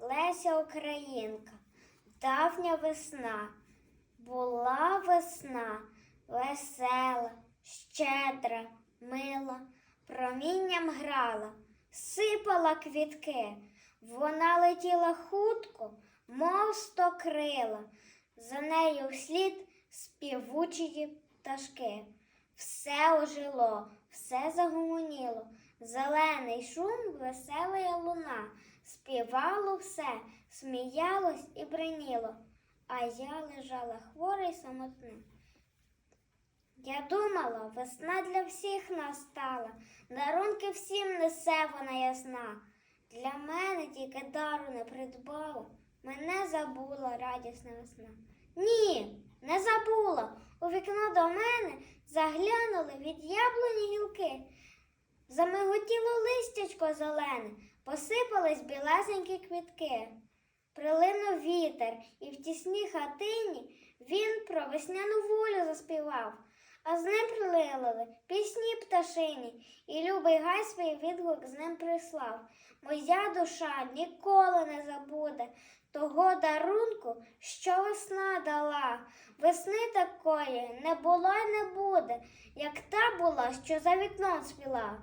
Леся Українка, давня весна, була весна, весела, щедра, мила, промінням грала, сипала квітки, вона летіла хутко, мов сто крила, за нею вслід співучі пташки. Все ожило, все загомоніло, зелений шум, весела луна, співало все, сміялось і бриніло, а я лежала хвора й самотна. Я думала, весна для всіх настала, дарунки всім несе вона ясна. Для мене тільки дару не придбала, мене забула радісна весна. Ні, не забула. У вікно до мене заглянули від яблуні гілки. Замиготіло листячко зелене, посипались білесенькі квітки. Прилинув вітер, і в тісній хатині він про весняну волю заспівав, а з ним прилили пісні пташині, і любий гай свій відгук з ним прислав. Моя душа ніколи не забуде того дарунку, що весна дала. Весни такої не було й не буде, як та була, що за вікном спіла.